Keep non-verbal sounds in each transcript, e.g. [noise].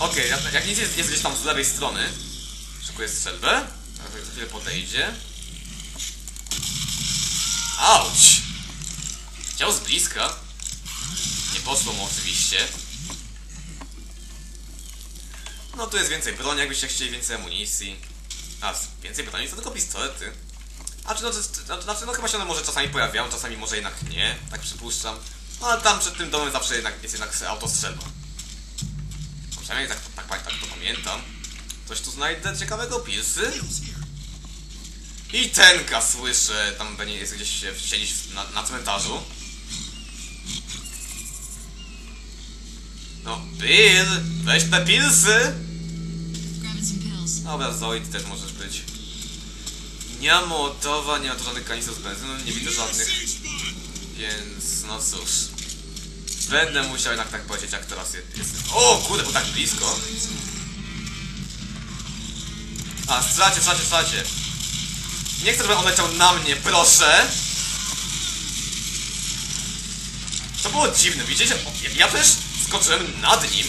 Okej, jak, jak nic jest, jest gdzieś tam z lewej strony. Szykuję strzelbę. Za chwilę podejdzie. Auć! Chciał z bliska. Nie poszło mu oczywiście. No tu jest więcej broni, jakbyście chcieli więcej amunicji. A, więcej broni to tylko pistolety. A czy no, to znaczy, no chyba się one może czasami pojawiają, czasami może jednak nie, tak przypuszczam. No ale tam przed tym domem zawsze jednak jest jednak autostrzelba. Przynajmniej tak, tak, tak, tak to pamiętam. Coś tu znajdę ciekawego, pilsy? I tenka słyszę, tam będzie jest gdzieś się siedzieć na, na cmentarzu. No, Bill, weź te pilsy! Dobra, Zoid też możesz być. Nie ma mołotowa, nie ma tu żadnych kanistrów z benzyną, nie widzę żadnych. Więc, no cóż. Będę musiał jednak tak powiedzieć, jak teraz jest. jest. O, kurde, był tak blisko. A, stracie, stracie, stracie. Nie chcę, żeby on leciał na mnie, proszę. To było dziwne, widzicie? Ja też skoczyłem nad nim.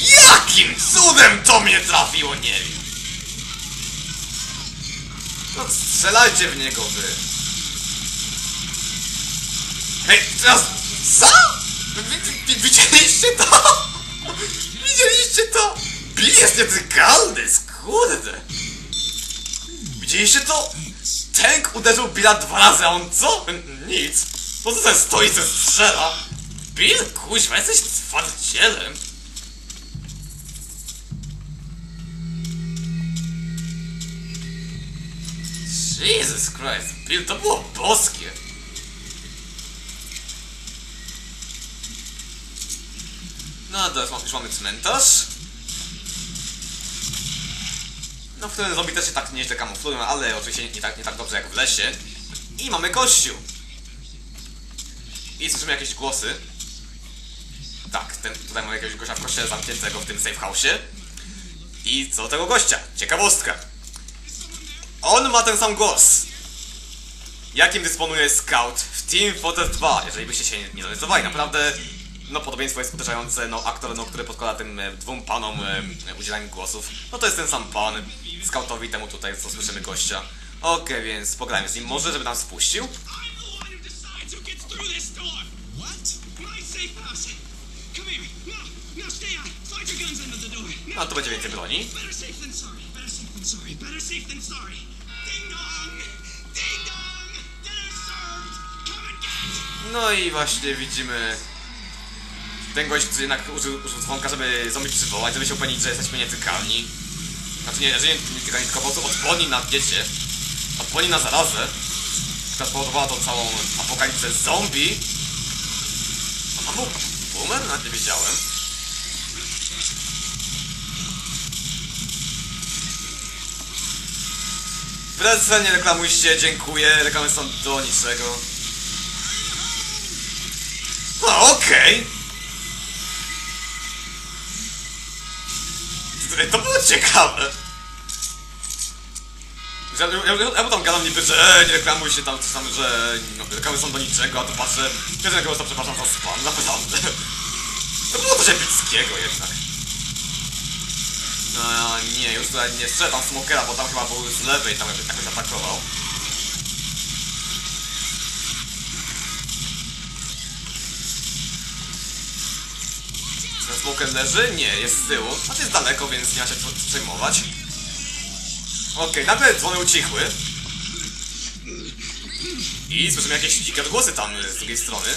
Jakim cudem to mnie trafiło, nie wiem. No strzelajcie w niego, wy. Hej, teraz... Co? Wy- Widzieliście to? Widzieliście to? Bill jest nietykalny, kurde. Widzieliście to? Tank uderzył Billa dwa razy, a on co? Nic. Po co stoi, se strzela? Bill, kuźwa, jesteś twardzielem. Jesus Christ, Bill, to było boskie. No, teraz już mamy cmentarz. No, w którym zombie też się tak nieźle kamuflują, ale oczywiście nie tak, nie tak dobrze jak w lesie. I mamy kościół. I słyszymy jakieś głosy. Tak, ten, tutaj mamy jakiegoś gościa w kościele zamkniętego w tym safe house'ie. I co tego gościa? Ciekawostka. On ma ten sam głos. Jakim dysponuje Scout w Team Fortress 2, jeżeli byście się nie zorientowali. Naprawdę, no podobieństwo jest uderzające, no aktor, no, który podkłada tym e, dwóm panom e, udzielanie głosów, no to jest ten sam pan. Scoutowi temu tutaj, co słyszymy gościa. Okej, więc pogadajmy z nim może, żeby door. Now, No to będzie więcej broni. No i właśnie widzimy ten gość, jednak użył, użył dzwonka, żeby zombie przywołać, żeby się upewnić, że jesteśmy nietykalni. Znaczy nie, że nie nietykalni, tylko po prostu odporni na, wiecie, odporni na zarazę, która spowodowała tą całą apokalipsę zombie. A mam boomer? Nawet nie wiedziałem. Prece nie reklamujcie, dziękuję, reklamy są do niczego. No, okej. Ej, To było ciekawe. Ja, ja, ja, ja tam gadam niby, że nie reklamuj się tam, coś tam, że no, reklamy są do niczego, a tu patrzę, pierwszy na kogoś to przepraszam za spam, [laughs] naprawdę. To było coś epickiego jednak. No nie, już tutaj nie strzelę tam smokera, bo tam chyba był z lewej, tam jakby jakoś atakował. Ten smoker leży? Nie, jest z tyłu. Znaczy jest daleko, więc nie ma się przejmować. Okej, nagle dzwony ucichły. I słyszymy jakieś dzikie odgłosy tam y, z drugiej strony.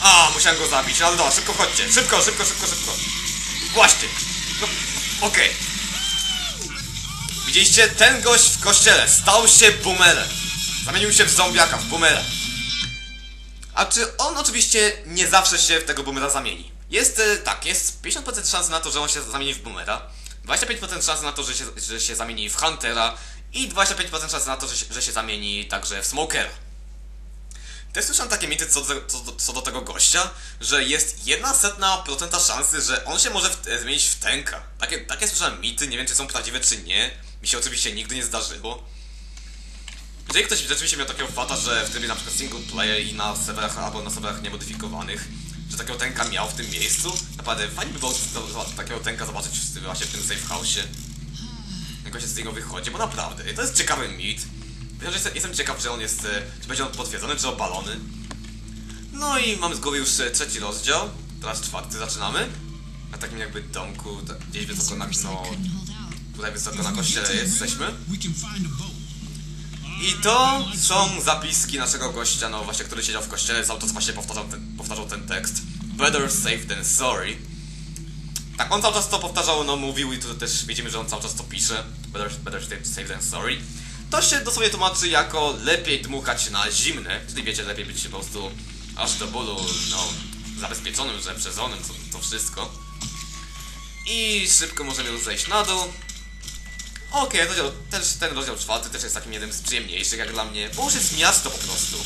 A, musiałem go zabić, ale dobra, szybko chodźcie. Szybko, szybko, szybko, szybko. Właśnie. No, okej. Widzieliście? Ten gość w kościele stał się boomerem. Zamienił się w zombiaka, w boomera. A czy on oczywiście nie zawsze się w tego boomera zamieni? Jest, e, tak, jest 50% szansy na to, że on się zamieni w boomera, 25% szansy na to, że się, że się zamieni w huntera i 25% szansy na to, że się, że się zamieni także w smokera. Też słyszałem takie mity co do, co, co do tego gościa, że jest jedna setna procenta szansy, że on się może w, e, zmienić w tenka. Takie, takie słyszałem mity, nie wiem czy są prawdziwe czy nie. Mi się oczywiście nigdy nie zdarzyło. Jeżeli ktoś rzeczywiście miał takiego fata, że w trybie na przykład single player i na serwerach albo na serwerach niemodyfikowanych, że takiego tenka miał w tym miejscu. Naprawdę fajnie by było takiego tenka zobaczyć w, właśnie w tym safe house'ie. Jak się z niego wychodzi, bo naprawdę, to jest ciekawy mit. Ponieważ jestem, jestem ciekaw, czy on jest, e, czy będzie on potwierdzony, czy obalony. No i mamy z głowy już e, trzeci rozdział, teraz czwarty zaczynamy. Na takim jakby domku, ta- gdzieś wysoko na, no, tutaj wysoko na kościele jesteśmy. I to są zapiski naszego gościa, no właśnie, który siedział w kościele, cały czas właśnie powtarzał ten, powtarzał ten tekst. Better safe than sorry. Tak, on cały czas to powtarzał, no mówił i tu też widzimy, że on cały czas to pisze. Better, better safe- than sorry. To się dosłownie tłumaczy jako lepiej dmuchać na zimne, czyli wiecie, lepiej być po prostu aż do bólu, no, zabezpieczonym, że przezonym, to, to wszystko. I szybko możemy już zejść na dół. Okej, rozdział, też ten rozdział czwarty też jest takim jednym z przyjemniejszych jak dla mnie, bo już jest miasto po prostu.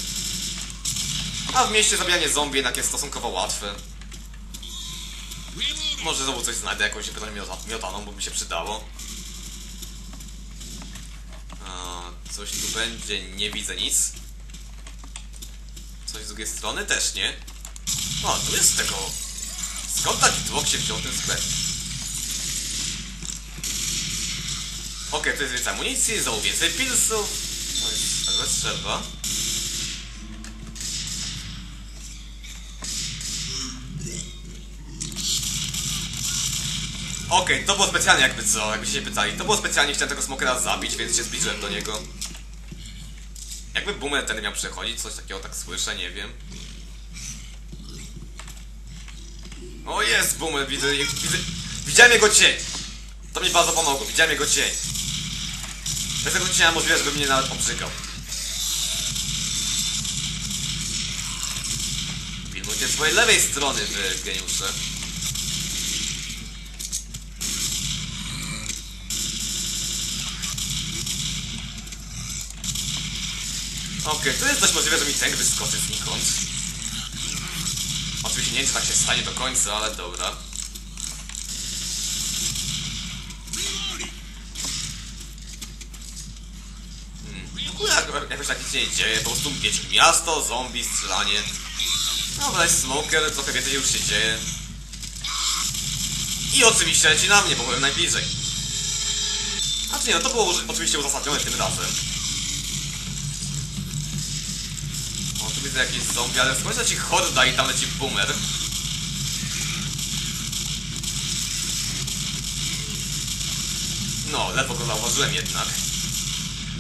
A w mieście zabijanie zombie jednak jest stosunkowo łatwe. Może znowu coś znajdę, jakąś miota- miotaną, bo mi się przydało. A, coś tu będzie, nie widzę nic. Coś z drugiej strony też nie. O, tu jest tego. Skąd taki tłok się wziął w tym sklepie? Okej, to jest więcej amunicji, znowu więcej pilsów. No jest także strzelba. Okej, to było specjalnie jakby co, jakby się pytali. To było specjalnie, chciałem tego smokera zabić, więc się zbliżyłem do niego. Jakby boomer ten miał przechodzić, coś takiego tak słyszę, nie wiem. O jest boomer, widzę, widzę, widziałem jego cień. To mi bardzo pomogło, widziałem jego cień. Bez tego cienia możliwe, żeby mnie nawet obrzykał. Pilnujcie swojej lewej strony, wy geniusze. Okej, tu jest dość możliwe, że mi tank wyskoczy znikąd. Oczywiście nie wiem, czy tak się stanie do końca, ale dobra. W ogóle jak- jakoś tak nic się nie dzieje, po prostu wiecie, miasto, zombie, strzelanie. Dobra, jest smoker, trochę więcej już się dzieje. I oczywiście leci na mnie, bo byłem najbliżej. Znaczy nie, no to było oczywiście uzasadnione tym razem. O, tu widzę jakieś zombie, ale skąd leci horda i tam leci boomer. No, ledwo go zauważyłem jednak.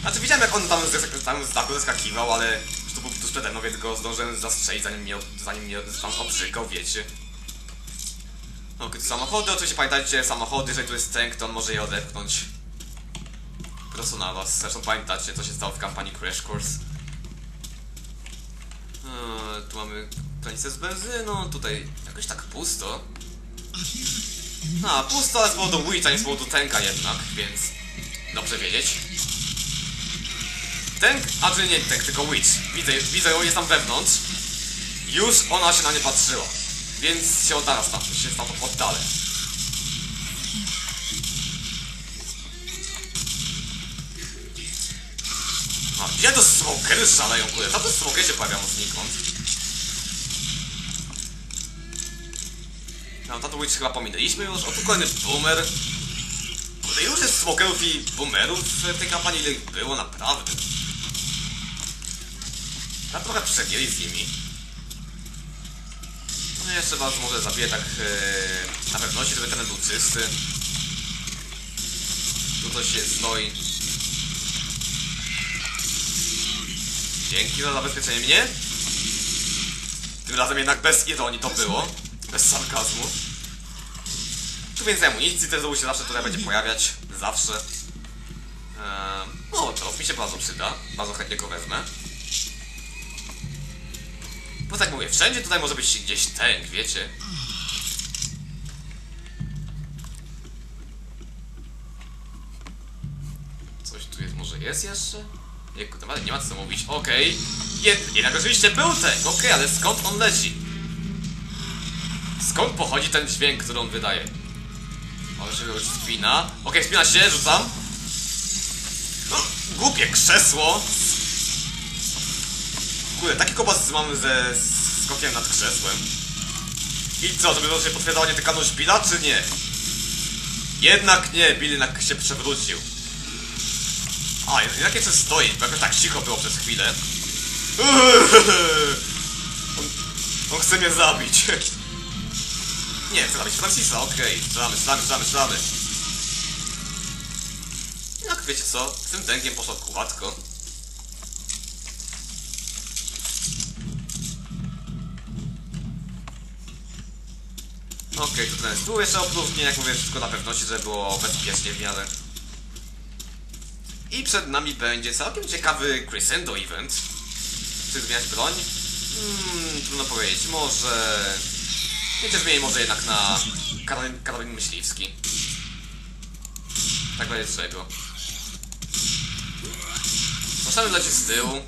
Znaczy widziałem jak on tam z, tam z dachu zeskakiwał, ale już to był tuż przede mną, więc go zdążyłem zastrzelić zanim mnie, zanim mnie tam obrzykał, wiecie. No, tu samochody, oczywiście pamiętajcie, samochody, jeżeli tu jest tank, to on może je odepchnąć. Prosto na was, zresztą pamiętacie, co się stało w kampanii Crash Course. Eee, tu mamy granicę z benzyną, tutaj jakoś tak pusto. A, pusto, ale z powodu Witcha, nie z powodu tanka jednak, więc dobrze wiedzieć. Tank, a czy nie tank, tylko Witch. Widzę, widzę ją, jest tam wewnątrz. Już ona się na nie patrzyła. Więc się oddala stamtąd, się stamtąd oddalę. A, gdzie to smokery szaleją, kurde? Tam to smokery się pojawiają znikąd. No, tato Witch chyba pominęliśmy już. O, tu kolejny boomer. Kurde, już jest smokerów i boomerów w tej kampanii, ile ich było, naprawdę. Ja trochę przegięli z nimi. No jeszcze was może zabiję tak e, na pewności, żeby ten był czysty. Tu coś się stoi. Dzięki za zabezpieczenie mnie. Tym razem jednak bez ironii to było. Bez sarkazmu. Tu więcej amunicji też się zawsze tutaj będzie pojawiać. Zawsze. Eee, no, teraz mi się bardzo przyda. Bardzo chętnie go wezmę. Bo tak mówię, wszędzie tutaj może być gdzieś tank, wiecie? Coś tu jest, może jest jeszcze? Nie, kurde, nie ma co mówić, okej. Jed, jednak oczywiście był tank, okej, ale skąd on leci? Skąd pochodzi ten dźwięk, który on wydaje? On się już spina. Okej, spina się, rzucam. Głupie krzesło. Kurde, taki kobas mamy ze skokiem nad krzesłem. I co, to się potwierdzało nietykalność Billa, czy nie? Jednak nie, Bill jednak się przewrócił. A, jednak jeszcze stoi, bo jakoś tak cicho było przez chwilę. [laughs] On, on chce mnie zabić. [laughs] Nie, chce zabić Francisa, okej. Strzelamy, strzelamy, strzelamy, strzelamy. Jak wiecie co, z tym tęgiem poszło kuwatko. Okej, tutaj jest tu jeszcze opróżnienie, jak mówię, wszystko na pewności, żeby było bezpiecznie w miarę. I przed nami będzie całkiem ciekawy Crescendo Event. Czy zmieniać broń? Hmm, trudno powiedzieć. Może... Wiecie, zmienię może jednak na karabin, karabin myśliwski. Tak będzie czego. Możemy lecieć z tyłu.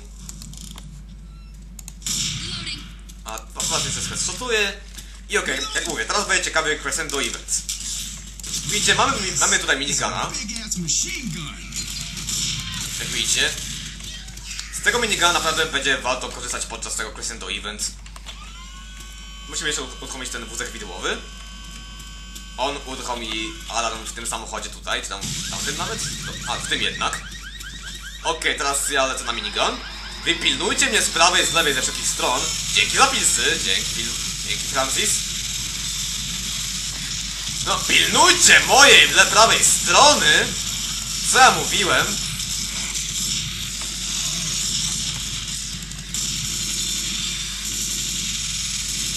Reloading. A was jeszcze headshotuję. I okej, jak mówię, teraz będzie ciekawy Crescendo Event. Widzicie, mamy, mamy tutaj minigana. Jak widzicie. Z tego minigana naprawdę będzie warto korzystać podczas tego Crescendo Event. Musimy jeszcze uruchomić ten wózek widłowy. On uruchomi alarm w tym samochodzie tutaj, czy tam w tym nawet? A, w tym jednak. Okej, teraz ja lecę na minigun. Wy pilnujcie mnie z prawej, z lewej, ze wszystkich stron. Dzięki za pilsy, dzięki, dzięki Francis. No, pilnujcie mojej prawej strony! Co ja mówiłem?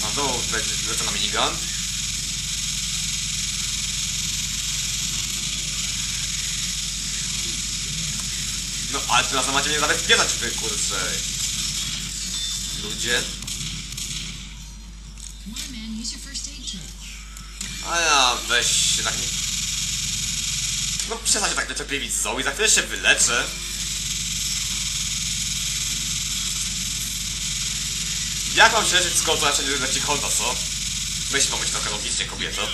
A znowu będzie- lecę na minigun. No, ale nas macie mnie zabezpieczać, wy kurczę. Ludzie. A ja weź się tak nie... No przestań się tak niecierpliwić Zoe, za chwilę się wyleczę. Jak mam się leczyć, skoro to raczej nie leci Honda, co? Weź pomyśl trochę logicznie, kobieto.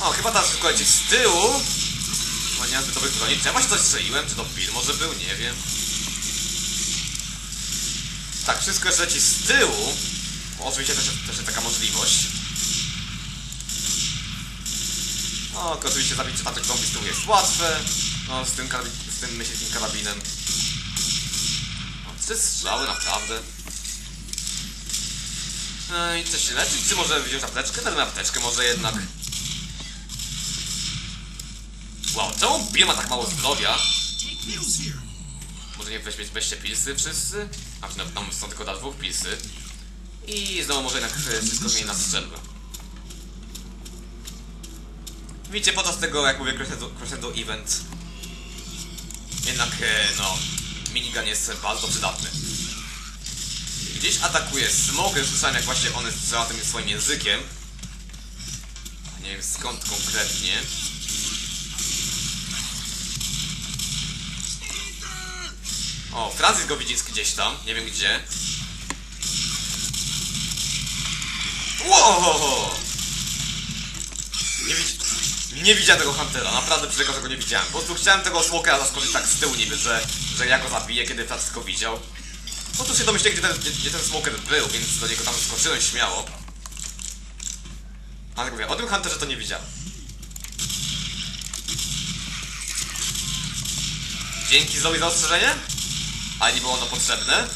O, chyba teraz tylko leci z tyłu. No nie mam dobrych broni. Czy ja właśnie coś strzeliłem? Czy to Bill może był? Nie wiem. Tak, wszystko jeszcze leci z tyłu. Oczywiście też, też jest taka możliwość. No, oczywiście zabicie tamtych zombie z jest łatwe. No, z tym, z tym myśliwskim karabinem. No, trzy strzały, naprawdę. No i coś się leczyć, czy może wziąć apteczkę? Wezmę apteczkę może jednak. Wow, czemu Bill ma tak mało zdrowia? Może nie weźmie, weźcie pilsy wszyscy? A czy no, tam są tylko dla dwóch pilsy. I znowu może jednak e, wszystko zmieni na strzelbę. Widzicie, podczas tego, jak mówię, Crescendo, Crescendo Event, jednak, e, no, minigun jest bardzo przydatny. Gdzieś atakuje Smoker, słyszałem jak właśnie on strzela tym swoim językiem. Nie wiem skąd konkretnie. O, Francis go widzi gdzieś tam, nie wiem gdzie. Wow! Nie, widzi... nie widziałem tego Huntera, naprawdę przykro, że go nie widziałem. Po prostu chciałem tego Smokera zaskoczyć tak z tyłu niby, że, że ja go zabiję, kiedy Francis go widział. Po prostu się domyślę, gdzie ten, gdzie, gdzie ten Smoker był, więc do niego tam skoczyłem śmiało. Ale mówię, o tym Hunterze to nie widziałem. Dzięki Zoe za ostrzeżenie? Ale nie było ono potrzebne.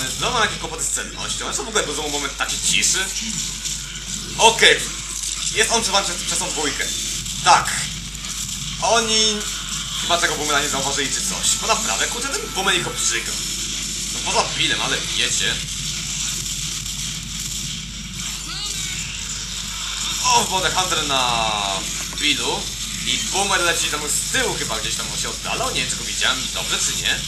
Rany, znowu mam jakieś kłopoty z celnością. A co w ogóle był moment taki ciszy? Okej, jest on przeważnie przez, tą dwójkę. Tak. Oni chyba tego boomera nie zauważyli czy coś. Bo naprawdę, kurde, ten boomer ich obrzyga. No poza Billem, ale wiecie. O, wodę Hunter na Billu. I boomer leci tam z tyłu chyba gdzieś tam się oddalał. Nie wiem, czy go widziałem dobrze, czy nie.